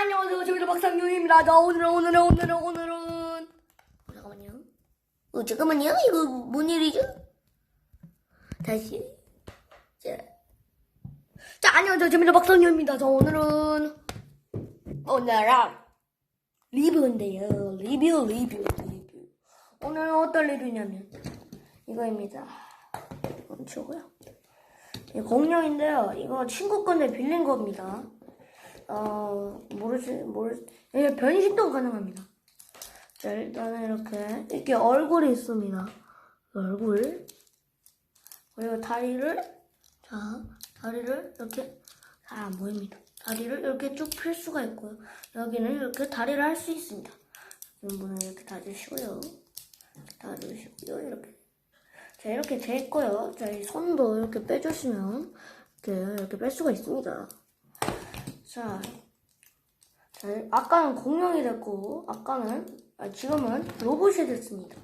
안녕하세요. 저희는 박상윤입니다. 자, 오늘은, 오늘은, 오늘은, 오늘은. 잠깐만요. 어, 잠깐만요. 이거 뭔 일이죠? 다시. 자. 자, 안녕하세요. 저희는 박상윤입니다. 자, 오늘은. 오늘은. 리뷰인데요. 리뷰, 리뷰, 리뷰. 오늘은 어떤 리뷰냐면. 이거입니다. 멈추고요. 이 공룡인데요. 이거 친구 건데 빌린 겁니다. 어, 모르지, 모르지. 이게 변신도 가능합니다. 자, 일단은 이렇게, 이렇게 얼굴이 있습니다. 얼굴. 그리고 다리를, 자, 다리를 이렇게, 잘 안 보입니다. 다리를 이렇게 쭉필 수가 있고요. 여기는 이렇게 다리를 할 수 있습니다. 이분은 이렇게 다주시고요. 다주시고요. 이렇게. 자, 이렇게 돼 있고요. 자, 이 손도 이렇게 빼주시면, 이렇게, 이렇게 뺄 수가 있습니다. 자, 자, 아까는 공룡이 됐고, 아까는, 아, 지금은 로봇이 됐습니다.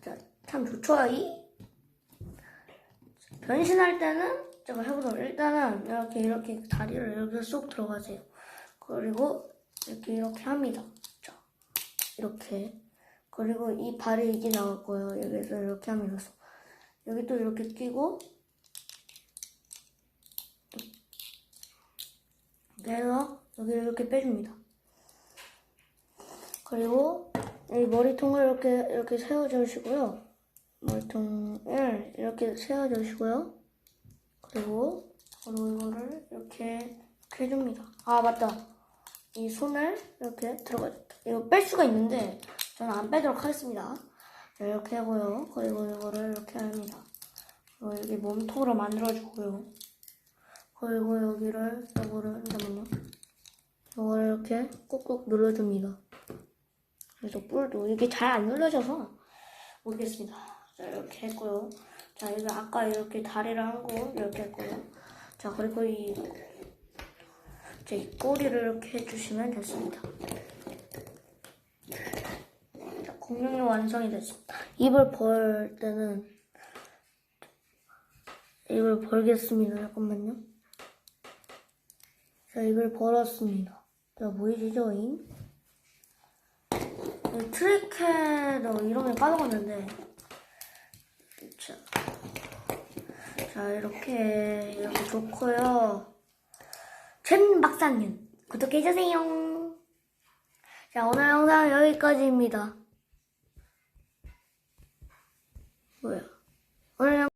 자, 참 좋죠, 이? 변신할 때는, 제가 해보도록, 일단은, 이렇게, 이렇게 다리를 이렇게 쏙 들어가세요. 그리고, 이렇게, 이렇게 합니다. 자, 이렇게. 그리고 이 발이 이게 거예요. 여기서 이렇게 하면서. 여기 또 이렇게 끼고, 그래서 여기를 이렇게 빼줍니다. 그리고 이 머리통을 이렇게 이렇게 세워주시고요. 머리통을 이렇게 세워주시고요. 그리고 그리고 이거를 이렇게, 해줍니다. 아 맞다. 이 손을 이렇게 들어가 이거 뺄 수가 있는데 저는 안 빼도록 하겠습니다. 이렇게 하고요. 그리고 이거를 이렇게 합니다. 여기 몸통으로 만들어주고요. 그리고 여기를 이거를 잠깐만요. 이거를 이렇게 꾹꾹 눌러줍니다. 그래서 뿔도 이게 잘 안 눌러져서 모르겠습니다. 자 이렇게 했고요. 자 여기 아까 이렇게 다리를 한 거 이렇게 했고요. 자 그리고 이, 자, 이 꼬리를 이렇게 해주시면 됐습니다. 자 공룡이 완성이 됐습니다. 입을 벌 때는 입을 벌겠습니다. 잠깐만요. 자, 이걸 벌었습니다. 자, 보이시죠, 잉? 이 트리케도 이름을 까먹었는데. 자, 자, 이렇게, 이렇게 좋고요. 전 박상윤, 구독해주세요. 자, 오늘 영상 여기까지입니다. 뭐야? 오늘 영